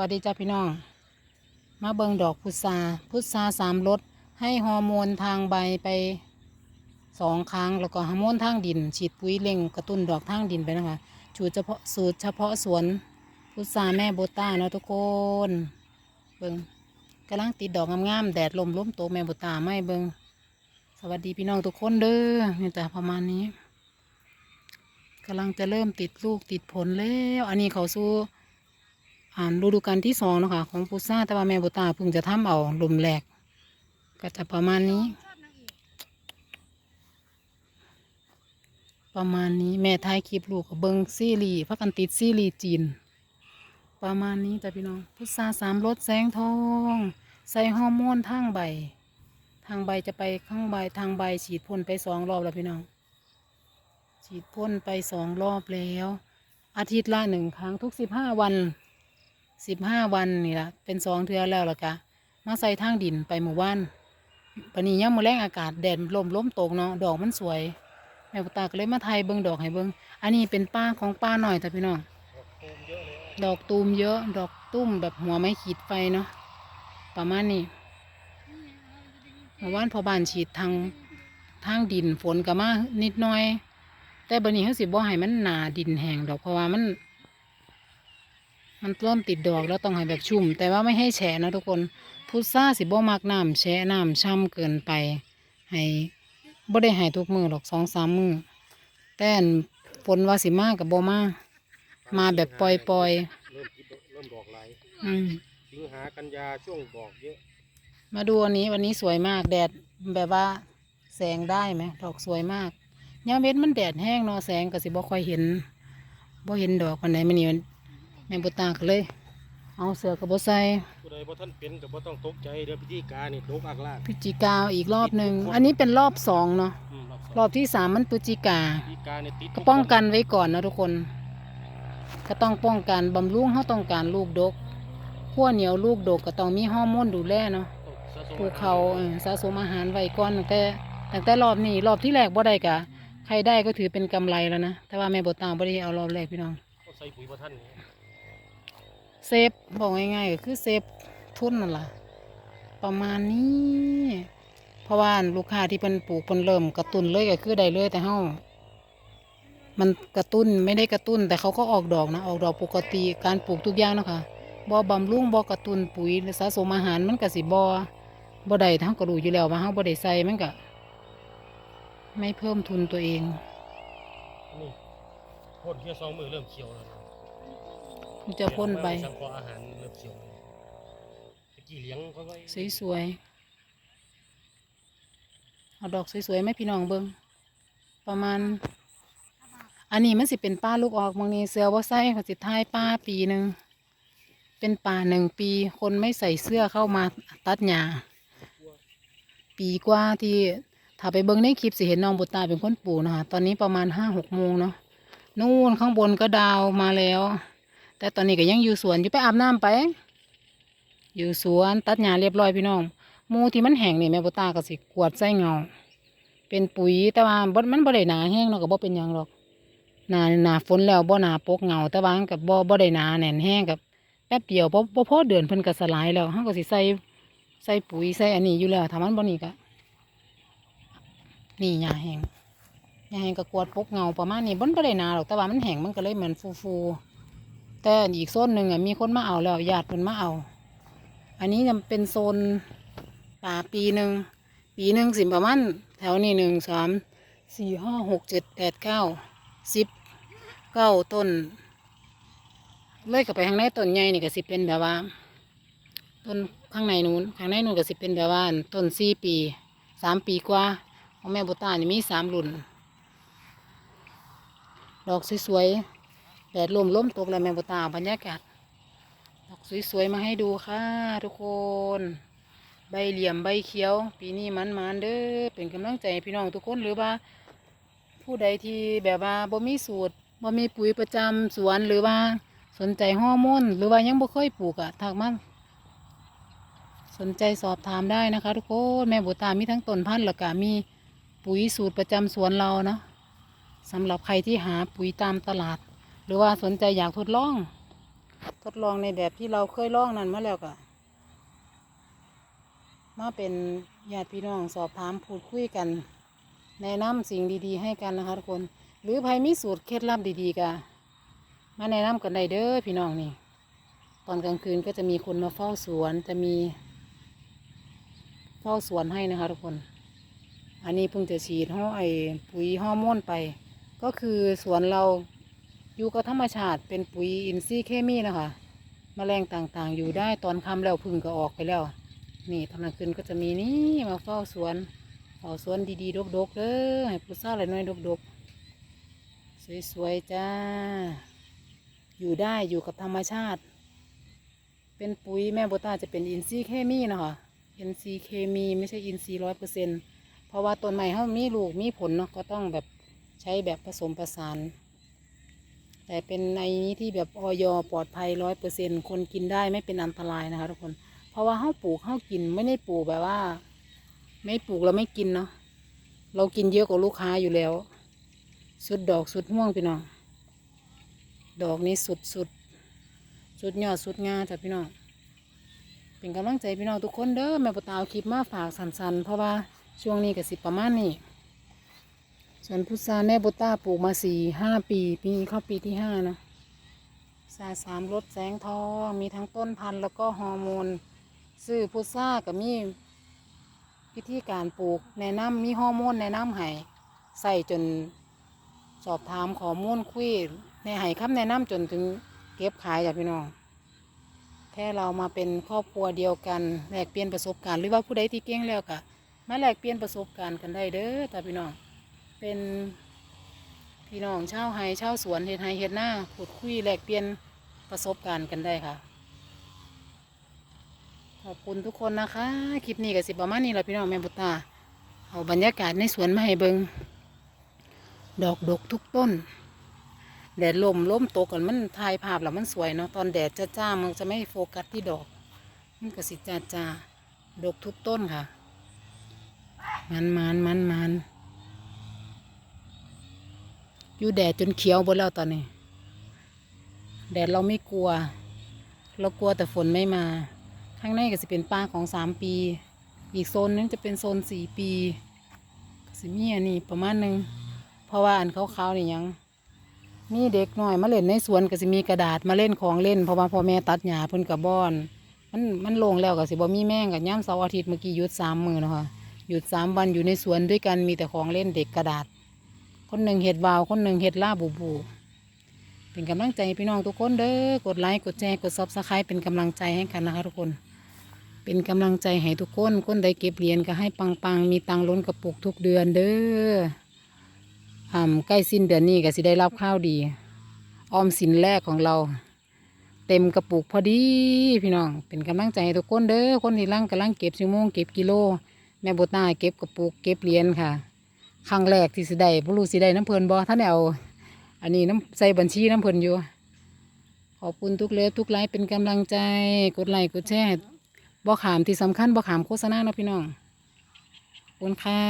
วัสดีจ้าพี่น้อง มาเบิงดอกพุทราพุทราสามรสให้ฮอร์โมนทางใบไปสองครั้ง แล้วก็ฮอร์โมนทางดิน ฉีดปุ๋ยเร่งกระตุ้นดอกทางดินไปนะคะสูตรเฉพาะสูตรเฉพาะสวนพุทราแม่โบต้าเนาะทุกคน เบิงกำลังติดดอกงามๆแดดลมล้มโตแม่โบต้าไม่เบิงสวัสดีพี่น้องทุกคนเด้อนี่แต่ประมาณนี้กำลังจะเริ่มติดลูกติดผลแล้ว อันนี้เขาสู้ อ่านฤดูกาลที่สองนะคะของพุซ่าแต่ว่าแม่บุตาเพิ่งจะทำเอาลมแรกก็จะประมาณนี้ ประมาณนี้แม่ท้ายคลิปลูกกับเบิงซีรีพักกันติดซีรีจีน ประมาณนี้จ้ะพี่น้องพุซ่าสามรสแสงทอง ใส่ฮอร์โมนทางใบ ทางใบจะไปข้างใบทางใบฉีดพ่นไปสองรอบแล้วพี่น้อง ฉีดพ่นไปสองรอบแล้ว อาทิตย์ละหนึ่งครั้งทุกสิบห้าวัน สิบห้าวันนี่ละเป็นสองเทือแล้วล่ะกะมาใส่ทางดินไปหมู่บ้านปนี้ยังมือแรงอากาศแดดลมล้มตกเนาะดอกมันสวยแม่ปตาก็เลยมาไทยเบิ้งดอกให้เบิ้งอันนี้เป็นป้าของป้าหน่อยแต่พี่น้องดอกตูมเยอะ ดอกตุ้มแบบหัวไม้ขีดไฟเนาะประมาณนี้เมื่อวานพอบานฉีดทางทางดินฝนก็มานิดหน่อย แต่บันนี้เขาสิบ่ให้มันหนาดินแห้งดอกเพราะว่ามัน มันเริ่มติดดอกแล้วต้องให้แบบชุ่ม แต่ว่าไม่ให้แฉะนะทุกคนพุทราสิบ่มักน้ำแฉะน้ำช่ำเกินไป ให้บ่ได้ให้ทุกมือหรอกสองสามมือแต่อันฝนว่าสิมากับบ่มามาแบบปล่อยปล่อยเริ่มติดเริ่มดอกไหลายๆอืมสิงหากันยาช่วงดอกเยอะมาดูอันนี้วันนี้สวยมากแดดแบบว่าแสงได้ไหมดอกสวยมากยามเว้นมันแดดแห้งเนาะแสงก็สิบ่ค่อยเห็นบ่เห็นดอกวันไหนมันนี่ มันแม่บุตาก็เลย เอาเสือกับบ่ใส่ผู้ใดบ่ท่านเป็นก็บ่ต้องตกใจเดี๋ยวพิธีการนี่ตกอักลากพฤศจิกาอีกรอบหนึ่งอันนี้เป็นรอบสองเนาะอืมรอบสองรอบที่สามมันพฤศจิกา พิธีการนี่ติดก็ป้องกันไว้ก่อนนะทุกคน ก็ต้องป้องกันบำรุงเขาต้องการลูกดกขั้วเหนียวลูกดกก็ต้องมีฮอร์โมนดูแลเนาะต้องสะสมปลูกเขาเออสะสมอาหารไว้ก่อนตั้งแต่ตั้งแต่รอบนี้รอบที่แรกบ่ได้กะใครได้ก็ถือเป็นกำไรแล้วนะแต่ว่าแม่บทตามบ่ได้เอารอบแรกพี่น้องเขาใส่ปุ๋ยบ่ท่านนี่ เซฟบอกง่ายๆก็คือเซฟทุนนั่นล่ะประมาณนี้ เพราะว่าลูกค้าที่เพิ่นปลูกเพิ่นเริ่มกระตุ้นเลยก็คือได้เลยแต่เฮามันกระตุ้นไม่ได้กระตุ้น แต่เขาก็ออกดอกนะออกดอกปกติการปลูกทุกอย่างนะคะบ่บำรุงบ่กระตุ้นปุ๋ยสะสมอาหารมันก็สิบ่บ่ได้ทั้งก็รู้อยู่แล้วว่าเฮาบ่ได้ใส่มันก็ไม่เพิ่มทุนตัวเองนี่พ่นเพียสองมือเริ่มเขียวแล้ว มันจะพ่นไปสังเคราะห์อาหารเริ่มเขียวตะกี้เลี้ยงเขาไว้สวยๆเอาดอกสวยๆไหมพี่น้องเบิงประมาณ อันนี้มันสิเป็นป้าลูกออกบางนี้เสื้อว่าใส่เขาสิท้ายป้าปีหนึ่งเป็นป่าหนึ่งปี คนไม่ใส่เสื้อเข้ามาตัดหญ้าปีกว่าที่ถ้าไปเบิ้งในคลิปสิเห็นน้องบุตตาเป็นคนปลูกนะคะตอนนี้ประมาณห้าหกโมงเนาะนู่นข้างบนก็ดาวมาแล้ว แต่ตอนนี้ก็ยังอยู่สวนอยู่ไปอาบน้ำไป อยู่สวนตัดหญ้าเรียบร้อยพี่น้องมูที่มันแห้งนี่แม่บุตตาก็สิกวดใส่เงา เป็นปุ๋ยแต่ว่าบมันบ่ได้หนาแห้งเนาะก็บ่เป็นหยังหรอกหนาหนาฝนแล้วบ่หนาปกเงาแต่ว่ามันกับบ่บ่ได้หนาแน่นแห้งกับแป๊บเดียวบ่บ่พอเดือนเพิ่นก็สลายแล้วเฮาก็สิใส่ใส่ปุ๋ยใส่อันนี้อยู่แล้วถ้ามันบ่นี่ก็นี่หญ้าแห้งหญ้าแห้งก็กวดปกเงาประมาณนี้บ่บ่ได้หนาหรอกแต่ว่ามันแห้งมันก็เลยเหมือนฟูๆ แต่อีกโซนหนึงอะมีคนมาเอาแล้วญาติเพิ่นมาเอา อันนี้จะเป็นโซนป่าปีหนึ่งปีหนึ่งสิบประมาณแถวนี้หนึ่งสามสี่ห้าหกเจ็ดแปดเก้าสิบเก้าต้นเลยกับไปข้างในต้นใหญ่นี่ก็สิเป็นแบบว่า ต้นข้างในนู้นข้างในนู้นก็สิเป็นแบบว่าต้นสี่ปีสามปีกว่าของแม่บุตานี่มีสามรุ่น ดอกสวยๆ แดดลมล้มตกแล้วแม่บุตาบรรยากาศดอกสวยๆมาให้ดูค่ะ ทุกคน ใบเหลี่ยมใบเขียว ปีนี้มันมันๆเด้อเป็นกำลังใจพี่น้องทุกคนหรือว่า ผู้ใดที่แบบว่าบ่มีสูตรบ่มีปุ๋ยประจำสวนหรือว่าสนใจฮอร์โมนหรือว่ายังบ่เคยปลูกอะทักมาสนใจสอบถามได้นะคะ ทุกคนแม่บุตามีทั้งต้นพันธุ์แล้วก็มีปุ๋ยสูตรประจำสวนเราเนาะสำหรับใครที่หาปุ๋ยตามตลาด หรือว่าสนใจอยากทดลอง ทดลองในแบบที่เราเคยลองนั่นมาแล้วก็มาเป็นญาติพี่น้องสอบถามพูดคุยกันแนะนำสิ่งดีๆ ให้กันนะคะทุกคน หรือใครมีสูตรเคล็ดลับดีๆก็มาแนะนำกันได้เด้อพี่น้องนี่ ตอนกลางคืนก็จะมีคนมาเฝ้าสวนจะมี เฝ้าสวนให้นะคะทุกคน อันนี้เพิ่งจะฉีดห่อไอปุ๋ยฮอร์โมนไป ก็คือสวนเรา อยู่กับธรรมชาติเป็นปุ๋ยอินทรีย์เคมีนะคะมแมลงต่างๆ อยู่ได้ตอนค่ำแล้วพึ่งก็ออกไปแล้ว นี่ตอนกลางคืนก็จะมีนี่มาเฝ้าสวนเฝ้าสวนดีๆดกๆเด้อให้ผู้สาอะไรน้อยดกๆ สวยๆจ้า อยู่ได้อยู่กับธรรมชาติ เป็นปุ๋ยแม่โบตาจะเป็นอินทรีย์เคมีนะคะอินทรีย์เคมีไม่ใช่อินทรีย์ร้อยเปอร์เซ็นต์เพราะว่าต้นไม้เขามีลูกมีผลเนาะก็ต้องแบบใช้แบบผสมผสาน แต่เป็นในนี้ที่แบบออยปลอดภัยร้อยเปอร์เซ็นต์คนกินได้ไม่เป็นอันตรายนะคะทุกคน เพราะว่าเขาปลูกเขากินไม่ได้ปลูกแบบว่า ไม่ปลูกเราไม่กินเนาะเรากินเยอะกว่าลูกค้าอยู่แล้ว สุดดอกสุดห่วงพี่น้องดอกนี้สุดสุดสุดยอดสุดงาจ้ะพี่น้องเป็นกำลังใจพี่น้องทุกคนเด้อแม่ปตาเอาคลิปมาฝากสันๆเพราะว่าช่วงนี้ก็สิประมาณนี้ ส่วนพุทราแม่โบต้าปลูกมาสี่ห้าปีปีนี้เข้าปีที่ห้านะสาสามรสแสงทองมีทั้งต้นพันธุ์แล้วก็ฮอร์โมนซื้อพุทรากับมีวิธีการปลูกแนะนำมีฮอร์โมนแนะนำให้ใส่จนสอบถามข้อมูลคุยในให้คำแนะนำจนถึงเก็บขายจ้ะพี่น้องแค่เรามาเป็นครอบครัวเดียวกันแลกเปลี่ยนประสบการณ์หรือว่าผู้ใดที่เก่งแล้วก็มาแลกเปลี่ยนประสบการณ์กันได้เด้อจ้ะพี่น้อง เป็นพี่น้องเช่าไฮเช่าสวนเฮ็ดไฮเฮ็ดหน้าพูดคุยแลกเปลี่ยนประสบการณ์กันได้ค่ะ ขอบคุณทุกคนนะคะ คลิปนี้ก็สิประมาณนี้แหละพี่น้องแม่บุตตาเอาบรรยากาศในสวนมาให้เบิงดอกดกทุกต้น แดดลมล้มตกกันมันถ่ายภาพแล้วมันสวยเนาะตอนแดดจ้าๆมันจะไม่โฟกัสที่ดอก มันก็สิจ้าจ้าดกทุกต้นค่ะ มันมันมันมัน อยู่แดดจนเขียวหมดแล้วตอนนี้ แดดเราไม่กลัว เรากลัวแต่ฝนไม่มา ข้างในก็จะเป็นป่าของสามปี อีกโซนนึงจะเป็นโซนสี่ปีก็สิมีอันนี้ประมาณหนึ่งเพราะว่าอันขาวๆนี่ยังมีเด็กน้อยมาเล่นในสวนก็สิมีกระดาษมาเล่นของเล่นเพราะว่าพ่อแม่ตัดหญ้าเพิ่นกับบอน มันมันลงแล้วก็สิบ่มีแม่งกับย่ำเสาร์อาทิตย์เมื่อกี้หยุดสามมือนะคะหยุดสามวันอยู่ในสวนด้วยกันมีแต่ของเล่นเด็กกระดาษ คนหนึ่งเห็ดบาว คนหนึ่งเห็ดล่าบูบู เป็นกำลังใจให้พี่น้องทุกคนเด้อกดไลค์กดแชร์กดซับสไครป์เป็นกำลังใจให้กันนะคะทุกคน เป็นกำลังใจให้ทุกคนคนใดเก็บเหรียญก็ให้ปังๆ มีตังล้นกระปุกทุกเดือนเด้ออ่ำใกล้สิ้นเดือนนี้ก็สิได้รับข้าวดี ออมสินแรกของเรา เต็มกระปุกพอดีพี่น้อง เป็นกำลังใจให้ทุกคนเด้อคนที่ร่างกำลังเก็บชั่วโมงเก็บกิโลแม่โบตาเก็บกระปุกเก็บเหรียญค่ะ ครั้งแรกที่สิได้บ่รู้สิได้น้ำเพลินบ่ท่านเอาอันนี้น้ำใส่บัญชีน้ำเพลินอยู่ ขอบคุณทุกเลือทุกไลค์เป็นกำลังใจ กดไลค์กดแชร์บ่ขามที่สำคัญบ่ขามโฆษณานะพี่น้องขอบคุณค่ะ